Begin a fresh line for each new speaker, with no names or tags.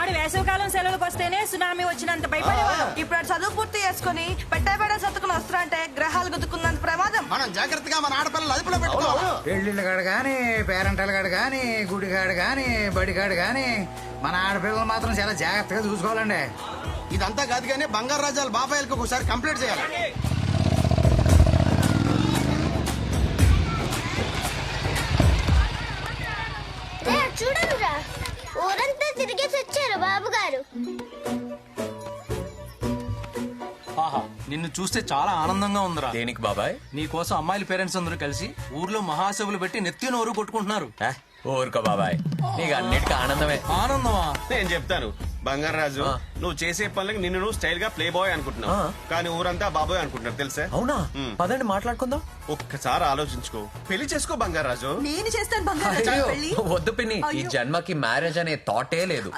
ఆడు వేసవికాలం సెలవులకు వస్తేనే సునామీ వచ్చినంత భయపడేవాడు
ఇప్పుడు చదువు పూర్తి చేసుకుని పెట్టబెడ సత్తుకుని వస్తారంటే గ్రహాలు గుద్దుకున్నంత ప్రమాదం.
మనం జాగ్రత్తగా మన ఆడపిల్లలు అదుపులో పెట్టుకోవాలి.
పెళ్ళిళ్ళ కాడు కానీ పేరెంటల కాడు కానీ గుడి కాడు కానీ బడి కాడు కానీ మన ఆడపిల్లలు మాత్రం చాలా జాగ్రత్తగా చూసుకోవాలండి.
ఇదంతా కాదు కానీ బంగారు రాజాల బాబాయిలకు ఒకసారి కంప్లీట్ చేయాలి.
చూడనురా. ఊరంతా తిరిగేసి
ఆహా నిన్ను చూస్తే చాలా ఆనందంగా ఉందిరా.
దేనికి బాబాయ్?
నీ కోసం అమ్మాయిల పేరెంట్స్ అందరూ కలిసి ఊర్లో మహాసభలు పెట్టి నెత్తి నోరు కొట్టుకుంటున్నారు.
ఏ, ఊరుకో బాబాయ్. నీకు అన్నిటికీ ఆనందమే.
ఆనందమా?
నేను చెప్తాను. బంగారాజు
ఆ.
నువ్వు చేసే పనులకి నిన్ను నువ్వు స్టైల్గా ప్లే బాయ్ అనుకుంటున్నావు.
ఆ.
కానీ ఊరంతా బాబాయ్ అనుకుంటున్నారు తెలుసా?
అవునా?
మ్.
పదండి మాట్లాడుకుందాం.
ఒక్కసారి ఆలోచించుకో. పెళ్ళి చేసుకో బంగారాజు
నేను చేస్తాను బంగారు
అయ్యో,
పెళ్ళి.
వద్దు పిన్ని. ఈ. జన్మకి మ్యారేజ్ అనే థాటే లేదు.